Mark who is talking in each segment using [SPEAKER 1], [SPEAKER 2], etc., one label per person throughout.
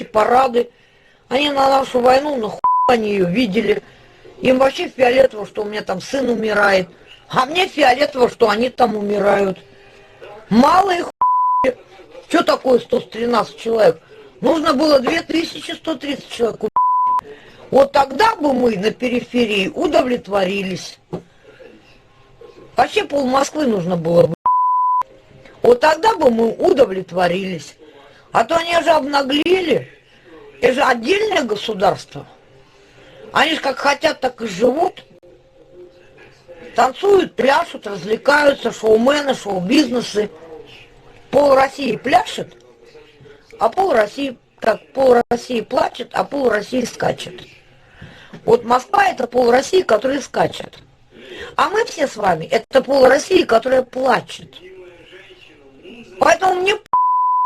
[SPEAKER 1] эти парады. Они на нашу войну, на хуй они ее видели. Им вообще фиолетово, что у меня там сын умирает. А мне фиолетово, что они там умирают. Мало их. Что такое 113 человек? Нужно было 2130 человек. Вот тогда бы мы на периферии удовлетворились. Вообще пол Москвы нужно было бы. Вот тогда бы мы удовлетворились. А то они же обнаглели. Это же отдельное государство. Они же как хотят, так и живут. Танцуют, пляшут, развлекаются, шоумены, шоу-бизнесы. Пол России пляшет, а пол России, так, пол России плачет, а пол России скачет. Вот Москва это пол России, который скачет. А мы все с вами, это пол России, которая плачет. Поэтому мне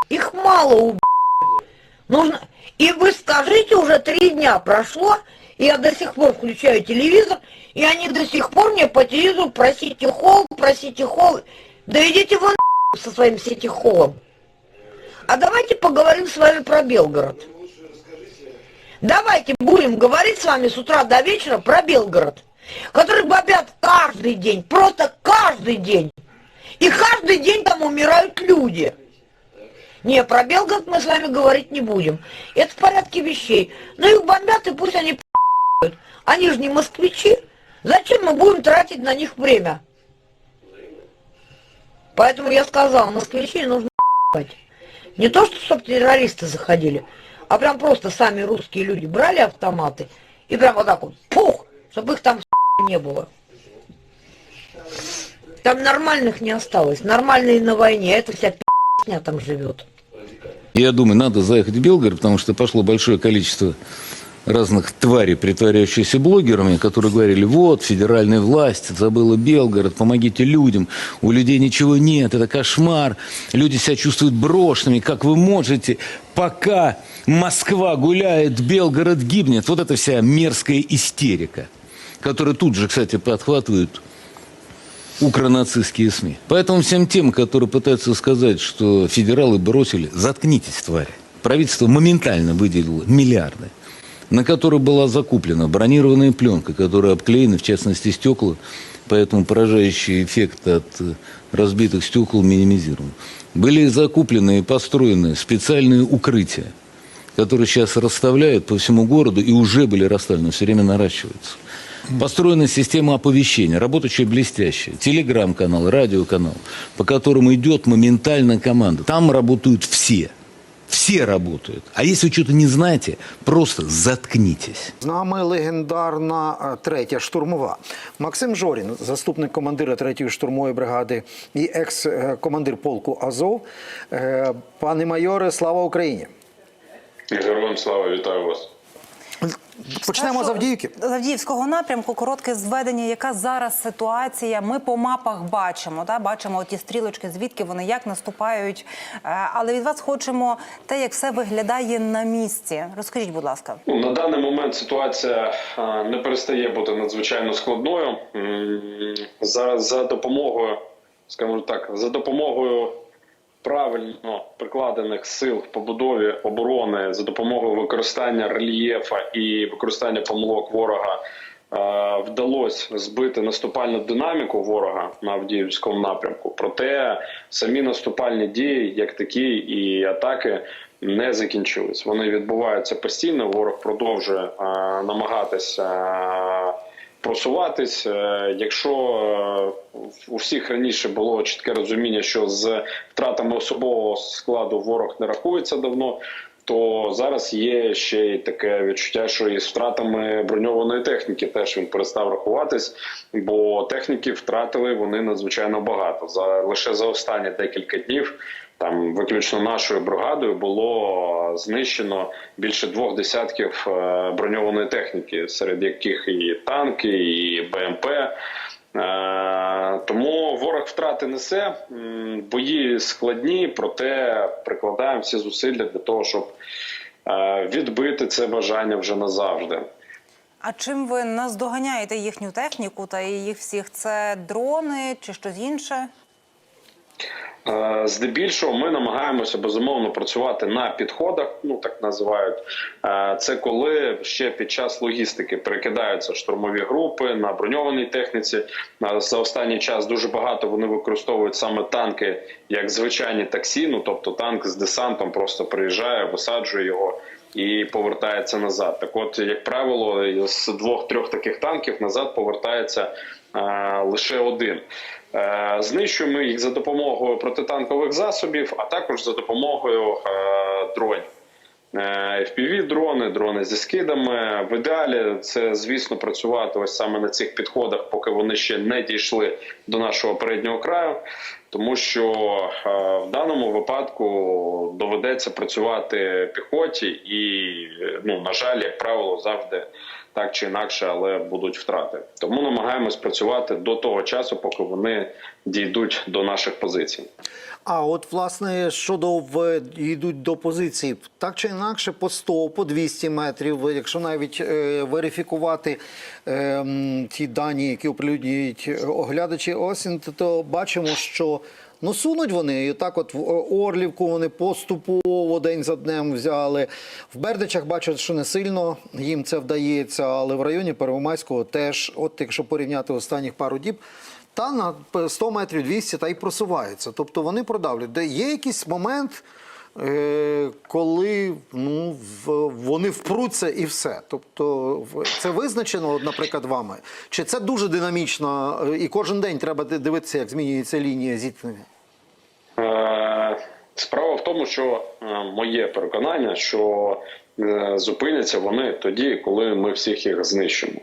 [SPEAKER 1] их мало уб... Нужно... И вы скажите, уже три дня прошло, я до сих пор включаю телевизор, и они до сих пор мне по телевизору просите холл, просите холл. Да идите вон со своим сетихолом. А давайте поговорим с вами про Белгород. Давайте будем говорить с вами с утра до вечера про Белгород, который бомбят каждый день, просто каждый день. И каждый день там умирают люди. Не, про Белгород мы с вами говорить не будем. Это в порядке вещей. Ну их бомбят, и пусть они. Они же не москвичи. Зачем мы будем тратить на них время? Поэтому я сказал, москвичей нужно. Не то, что чтобы террористы заходили, а прям просто сами русские люди брали автоматы и прям вот так вот, пух, чтобы их там не было. Там нормальных не осталось. Нормальные на войне. а Это вся пи***ня там живет.
[SPEAKER 2] Я думаю, надо заехать в Белгород, потому что пошло большое количество разных тварей, притворяющихся блогерами, которые говорили, вот, федеральная власть забыла Белгород, помогите людям, у людей ничего нет, это кошмар, люди себя чувствуют брошенными, как вы можете, пока Москва гуляет, Белгород гибнет. Вот это вся мерзкая истерика, которая тут же, кстати, подхватывают укронацистские СМИ. Поэтому всем тем, которые пытаются сказать, что федералы бросили, заткнитесь, твари. Правительство моментально выделило миллиарды, на которые была закуплена бронированная пленка, которая обклеена, в частности, стекла, поэтому поражающий эффект от э, разбитых стекол минимизирован. Были закуплены и построены специальные укрытия, которые сейчас расставляют по всему городу и уже были расставлены, все время наращиваются. Построена система оповещения, работающая блестящая. Телеграм-канал, радиоканал, по которому идет моментально команда. Там работают все. Все работают. А если вы что-то не знаете, просто заткнитесь.
[SPEAKER 3] З нами легендарна третя штурмова. Максим Жорін, заступник командира третьої штурмової бригади і екс-командир полку Азов. Е, Пане майоре, слава Україні!
[SPEAKER 4] Героям слава, вітаю вас.
[SPEAKER 3] Почнемо з Авдіївки.
[SPEAKER 5] З Авдіївського напрямку коротке зведення. Яка зараз ситуація? Ми по мапах бачимо, да? бачимо ті стрілочки, звідки вони як наступають. Е, Але від вас хочемо те, як все виглядає на місці. Розкажіть, будь ласка.
[SPEAKER 4] Ну, на даний момент ситуація не перестає бути надзвичайно складною. М, За, за допомогою, скажімо так, за допомогою правильно прикладених сил в побудові оборони, за допомогою використання рельєфа і використання помилок ворога. е, Вдалося збити наступальну динаміку ворога на Авдіївському напрямку. Проте самі наступальні дії, як такі, і атаки не закінчились. Вони відбуваються постійно. Ворог продовжує е, намагатися просуватись. Е, Якщо е, у всіх раніше було чітке розуміння, що з втратами особового складу ворог не рахується давно. То зараз є ще й таке відчуття, що і з втратами броньованої техніки теж він перестав рахуватись, бо техніки втратили вони надзвичайно багато. За лише за останні декілька днів там виключно нашою бригадою було знищено більше двох десятків е, броньованої техніки, серед яких і танки, і БМП. Е, Тому ворог втрати несе, бої складні, проте прикладаємо всі зусилля для того, щоб е, відбити це бажання вже назавжди.
[SPEAKER 5] А чим ви наздоганяєте їхню техніку та їх всіх? Це дрони чи щось інше?
[SPEAKER 4] Е, Здебільшого ми намагаємося безумовно працювати на підходах, ну так називають. Е, Це коли ще під час логістики перекидаються штурмові групи на броньованій техніці. Е, За останній час дуже багато вони використовують саме танки як звичайні таксі. Ну тобто танк з десантом просто приїжджає, висаджує його і повертається назад. Так, от, як правило, з двох-трьох таких танків назад повертається е, лише один. Е, Знищуємо їх за допомогою протитанкових засобів, а також за допомогою е, дронів. fpv дрони, дрони зі скидами. В ідеалі це, звісно, працювати ось саме на цих підходах, поки вони ще не дійшли до нашого переднього краю. Тому що е, в даному випадку доведеться працювати піхоті, і е, ну на жаль, як правило, завжди так чи інакше, але будуть втрати. Тому намагаємось працювати до того часу, поки вони дійдуть до наших позицій.
[SPEAKER 3] А от власне щодо в йдуть до позиції, так чи інакше, по 100, по 200 метрів, якщо навіть е, верифікувати е, ті дані, які оприлюднюють оглядачі осінь, то бачимо, що ну сунуть вони і так, от в Орлівку вони поступово день за днем взяли. В Бердичах бачать, що не сильно їм це вдається, але в районі Первомайського теж, от якщо порівняти останніх пару діб. Та на 100 метрів 200 та й просуваються. Тобто вони продавлюють. Де є якийсь момент, коли ну, вони впруться і все. Тобто це визначено, наприклад, вами. Чи це дуже динамічно, е, і кожен день треба дивитися, як змінюється лінія зіткнення?
[SPEAKER 4] Е, Справа в тому, що е, моє переконання, що е, зупиняться вони тоді, коли ми всіх їх знищимо.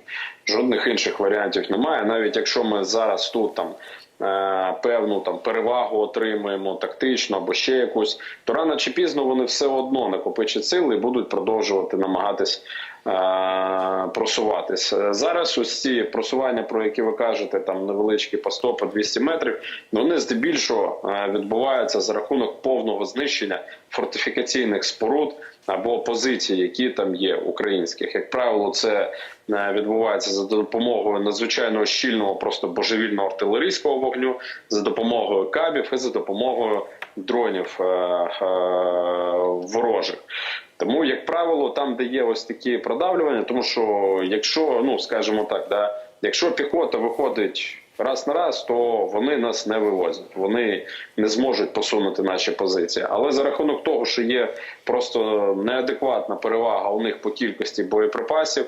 [SPEAKER 4] Жодних інших варіантів немає. Навіть якщо ми зараз тут там е, певну там перевагу отримаємо тактично або ще якусь, то рано чи пізно вони все одно накопичать сили і будуть продовжувати намагатись е, просуватись. Зараз ось ці просування, про які ви кажете, там невеличкі по 100 по 200 метрів, вони здебільшого е, відбуваються за рахунок повного знищення фортифікаційних споруд або позицій, які там є українських. Як правило, це відбувається за допомогою надзвичайно щільного, просто божевільного артилерійського вогню, за допомогою кабів і за допомогою дронів е, е, ворожих. Тому, як правило, там, де є ось такі продавлювання, тому що якщо, ну скажімо так, да, якщо піхота виходить раз на раз, то вони нас не вивозять, вони не зможуть посунути наші позиції. Але за рахунок того, що є просто неадекватна перевага у них по кількості боєприпасів,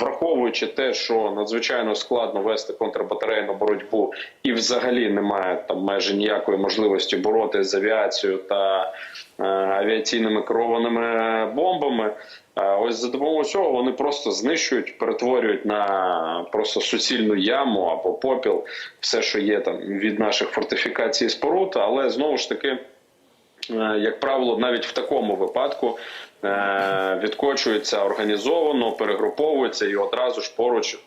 [SPEAKER 4] враховуючи те, що надзвичайно складно вести контрбатарейну боротьбу, і взагалі немає там майже ніякої можливості боротися з авіацією та е, авіаційними керованими бомбами. Е, Ось за допомогою цього вони просто знищують, перетворюють на просто суцільну яму або попіл, все, що є там від наших фортифікацій і споруд, але знову ж таки. Е, як правило, навіть в такому випадку відкочується організовано, перегруповується і одразу ж поруч е,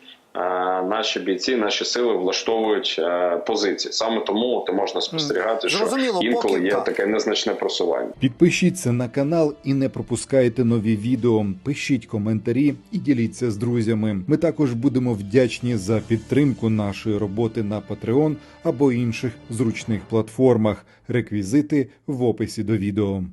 [SPEAKER 4] наші бійці, наші сили влаштовують е, позиції. Саме тому ти можна спостерігати, що
[SPEAKER 3] Зрозуміло,
[SPEAKER 4] інколи
[SPEAKER 3] поки
[SPEAKER 4] є
[SPEAKER 3] так.
[SPEAKER 4] таке незначне просування.
[SPEAKER 6] Підпишіться на канал і не пропускайте нові відео. Пишіть коментарі і діліться з друзями. Ми також будемо вдячні за підтримку нашої роботи на Patreon або інших зручних платформах. Реквізити в описі до відео.